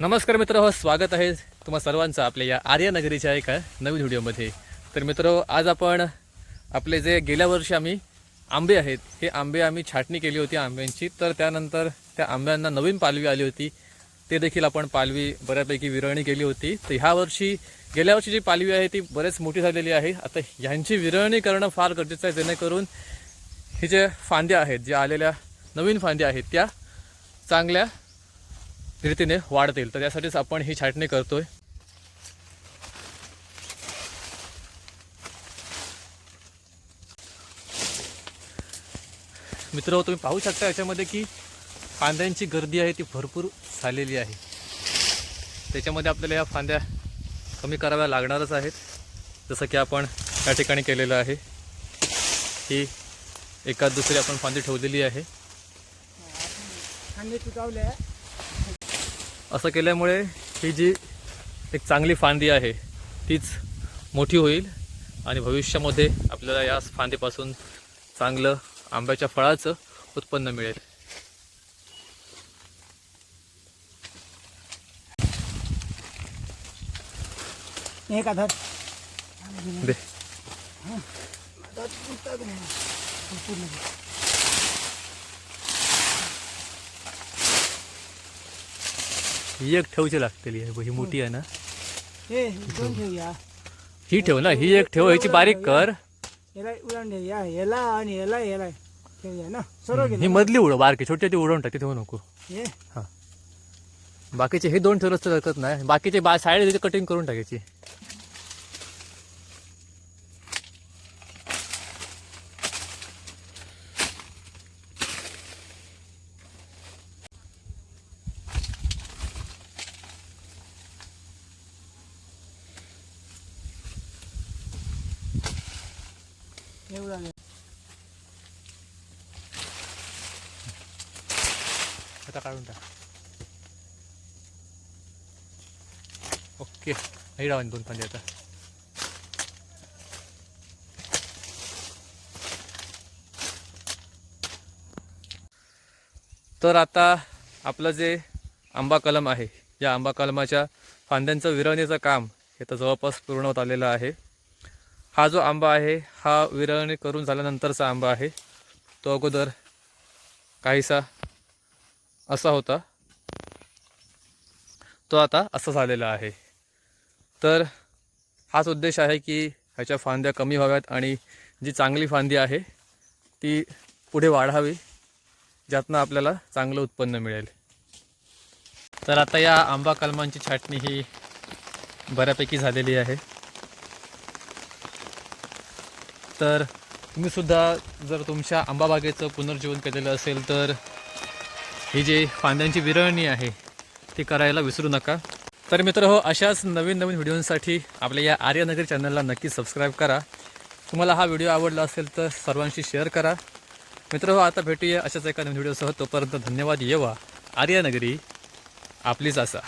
नमस्कार मित्र हो स्वागत आहे तुम्हा सर्वांचं आपल्या या आर्यनगरीच्या एका नवीन व्हिडिओमध्ये. तर मित्र आज आपण आपले जे गेल्या वर्षी आम्ही आंबे आहेत हे आंबे आम्ही छाटणी केली होती आंब्यांची. तर त्यानंतर त्या आंब्यांना नवीन पालवी आली होती. ते देखील आपण पालवी बऱ्यापैकी विरळणी केली होती. तर ह्या वर्षी गेल्या वर्षी जी पालवी आहे ती बरेच मोठी झालेली आहे. आता ह्यांची विरळणी करणं फार गरजेचं आहे जेणेकरून हे जे फांद्या आहेत ज्या आलेल्या नवीन फांद्या आहेत त्या चांगल्या रीतीने वाढतील तर त्यासाठीच आपण ही छाटणी करतोय. मित्र तुम्ही पाहू शकता याच्यामध्ये की फांद्यांची गर्दी आहे ती भरपूर झालेली आहे. त्याच्यामध्ये आपल्याला या फांद्या कमी कराव्या लागणारच आहेत. जसं की आपण या ठिकाणी केलेलं आहे. ही एकाच दुसरी आपण फांदी ठेवलेली आहे. कांदे असं केल्यामुळे ही जी एक चांगली फांदी आहे तीच मोठी होईल आणि भविष्यामध्ये आपल्याला या फांदीपासून चांगलं आंब्याच्या फळाचं उत्पन्न मिळेल. एक आधार. दे. ही एक ठेवची लागतेली आहे ही मोठी आहे ना. हे ही ठेव ना ही एक ठेव ह्याची बारीक कर. ही मधली उडव बारकी छोटी ती उडवून टाक ठेवू नको. हे? बाकीचे हे दोन ठेवलंच तर हरकत नाही. बाकीचे बा साईड कटिंग करून टाकायची. उडवले आता काढून टाक ओके हे राहून दोन फांदे आता तर आता आपलं जे आंबा कलम आहे या आंबा कलमाच्या फांद्यांचं विरळणीचं काम हे तर जवळपास पूर्ण होत आलेलं आहे. हा जो आंबा आहे हा विरळणी करून झाल्यानंतरचा आंबा आहे. तो अगोदर काहीसा असा होता. तो आता असा झालेला आहे. तर हाच उद्देश आहे की ह्याच्या फांद्या कमी व्हाव्यात आणि जी चांगली फांदी आहे ती पुढे वाढावी ज्यातनं आपल्याला चांगलं उत्पन्न मिळेल. तर आता या आंबा कलमांची छाटणी ही बऱ्यापैकी झालेली आहे. तर तुम्हीसुद्धा जर तुमच्या आंबाबागेचं पुनर्जीवन केलेलं असेल तर ही जी फांद्यांची विरळणी आहे ती करायला विसरू नका. तर मित्र हो अशाच नवीन नवीन व्हिडिओंसाठी आपल्या या आर्यनगरी चॅनलला नक्की सबस्क्राईब करा. तुम्हाला हा व्हिडिओ आवडला असेल तर सर्वांशी शेअर करा. मित्र हो आता भेटूया अशाच एका नवीन व्हिडिओसह. तोपर्यंत धन्यवाद. येवा. आर्यनगरी आपलीच असा